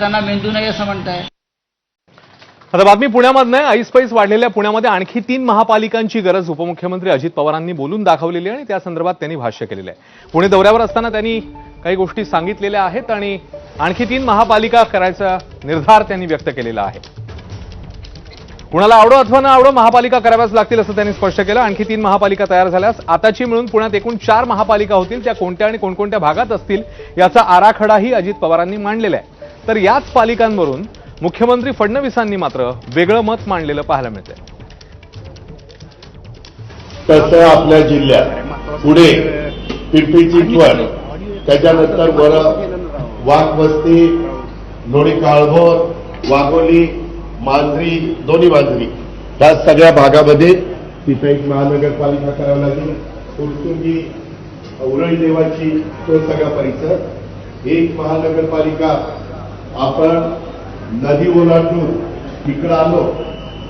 त्यांना मेंदू नाही असं म्हणताय. आता बातमी पुण्यामधनं ऐसपैस वाढलेल्या पुण्यामध्ये आणखी तीन महापालिकांची गरज उपमुख्यमंत्री अजित पवारांनी बोलून दाखवलेली आहे आणि त्या संदर्भात त्यांनी भाष्य केलेलं आहे. पुणे दौऱ्यावर असताना त्यांनी काही गोष्टी सांगितलेल्या आहेत आणि आणखी तीन महापालिका करायचा निर्धार त्यांनी व्यक्त केलेला आहे. कुणाला आवडो अथवा न आवडो महापालिका कराव्याच लागतील असं त्यांनी स्पष्ट केलं. आणखी तीन महापालिका तयार झाल्यास आताची मिळून पुण्यात एकूण चार महापालिका होतील त्या कोणत्या आणि कोणकोणत्या भागात असतील याचा आराखडाही अजित पवारांनी मांडलेला आहे. तर याच पालिकांवरून मुख्यमंत्री फडणवीसांनी मात्र वेगळं मत मांडलेलं पाहायला मिळतंय. तसं आपल्या जिल्ह्यात पुणे पिंपरी चिंचवड त्याच्यानंतर वर वाघवस्ती लोणी काळभोर वाघोली मांजरी दोन्ही मांजरी. या सगळ्या भागामध्ये तिथं एक महानगरपालिका करावी लागेल. फुरसुंगी उरळी देवाची तो सगळा परिसर एक महानगरपालिका आपण नदी ओलांडून तिकडं आलो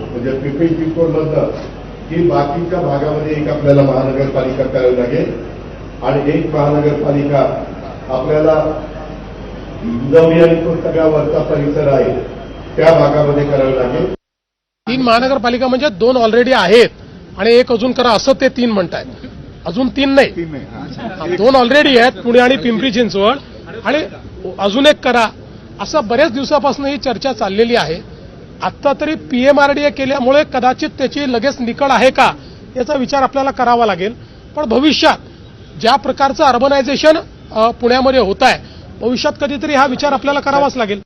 म्हणजे पिंपरी चिंचवड मधनं की बाकीच्या भागामध्ये एक आपल्याला महानगरपालिका करावी लागेल. आणि एक महानगरपालिका आपल्याला हिंजवडी आणि तो सगळा वरचा परिसर आहे त्या भागामध्ये करावी लागेल. तीन महानगरपालिका म्हणजे दोन ऑलरेडी आहेत आणि एक अजून करा असं ते तीन म्हणतायत. अजून तीन नाही. दोन ऑलरेडी आहेत पुणे आणि पिंपरी चिंचवड. आणि अजून एक करा असं बऱ्याच दिवसापासून ही चर्चा चाललेली आहे. आत्ता तरी पीएमआरडीए केल्यामुळे कदाचित त्याची लगेच निकड आहे का याचा विचार आपल्याला करावा लागेल. पण भविष्यात ज्या प्रकारचं अर्बनायझेशन पुण्यामध्ये होत आहे भविष्यात कधीतरी हा विचार आपल्याला करावाच लागेल.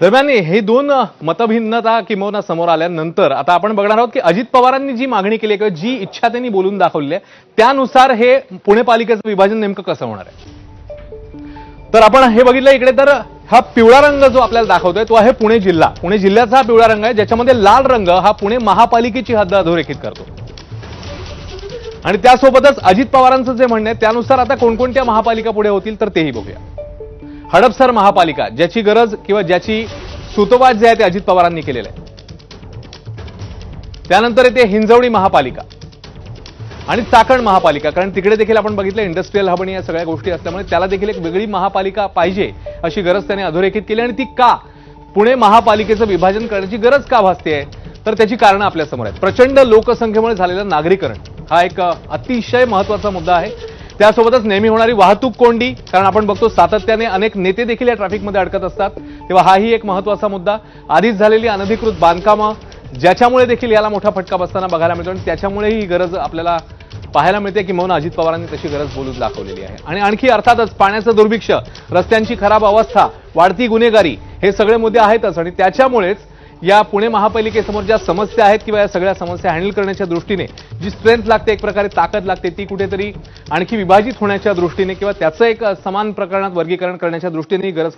दरम्यान हे दोन मतभिन्नता किंवा समोर आल्यानंतर आता आपण बघणार आहोत की अजित पवारांनी जी मागणी केली किंवा जी इच्छा त्यांनी बोलून दाखवली आहे त्यानुसार हे पुणे पालिकेचं विभाजन नेमकं कसं होणार आहे? तर आपण हे बघितलं इकडे तर हा पिवळा रंग जो आपल्याला दाखवतोय तो आहे पुणे जिल्हा. पुणे जिल्ह्याचा हा पिवळा रंग आहे ज्याच्यामध्ये लाल रंग हा पुणे महापालिकेची हद्द अधोरेखित करतो. आणि त्यासोबतच अजित पवारांचं जे म्हणणं आहे त्यानुसार आता कोणकोणत्या महापालिका पुढे होतील तर तेही बघूया. हडपसर महापालिका ज्याची गरज किंवा ज्याची सुतोवाच जे आहे ते अजित पवारांनी केलेलं आहे. त्यानंतर येते हिंजवडी महापालिका. आणि चाकण महापालिका कारण तिकडे देखील आपण बघितलं इंडस्ट्रीयल हब आणि या सगळ्या गोष्टी असल्यामुळे त्याला देखील एक वेगळी महापालिका पाहिजे अशी गरज त्याने अधोरेखित केली आणि ती का? पुणे महापालिकेचं विभाजन करण्याची गरज का भासते? तर त्याची कारणं आपल्यासमोर आहेत. प्रचंड लोकसंख्येमुळे झालेलं नागरीकरण हा एक अतिशय महत्त्वाचा मुद्दा आहे. त्यासोबतच नेहमी होणारी वाहतूक कोंडी कारण आपण बघतो सातत्याने अनेक नेते देखील या ट्रॅफिकमध्ये अडकत असतात. तेव्हा हाही एक महत्त्वाचा मुद्दा. आधीच झालेली अनधिकृत बांधकामं ज्याच्यामुळे देखील याला मोठा फटका बसताना बघायला मिळतो आणि त्याच्यामुळे ही गरज आपल्याला पाहायला मिळते की म्हणून अजित पवारांनी तशी गरज बोलून दाखवलेली आहे. आणि आणखी अर्थातच पाण्याचं दुर्भिक्ष रस्त्यांची खराब अवस्था वाढती गुन्हेगारी हे सगळे मुद्दे आहेतच. आणि त्याच्यामुळेच या पुणे महापालिकेसमोर ज्या समस्या आहेत किंवा या सगळ्या समस्या हँडल करण्याच्या दृष्टीने जी स्ट्रेंथ लागते एक प्रकारे ताकद लागते ती कुठेतरी आणखी विभाजित होण्याच्या दृष्टीने किंवा त्याचं एक समान प्रकरणात वर्गीकरण करण्याच्या दृष्टीने गरज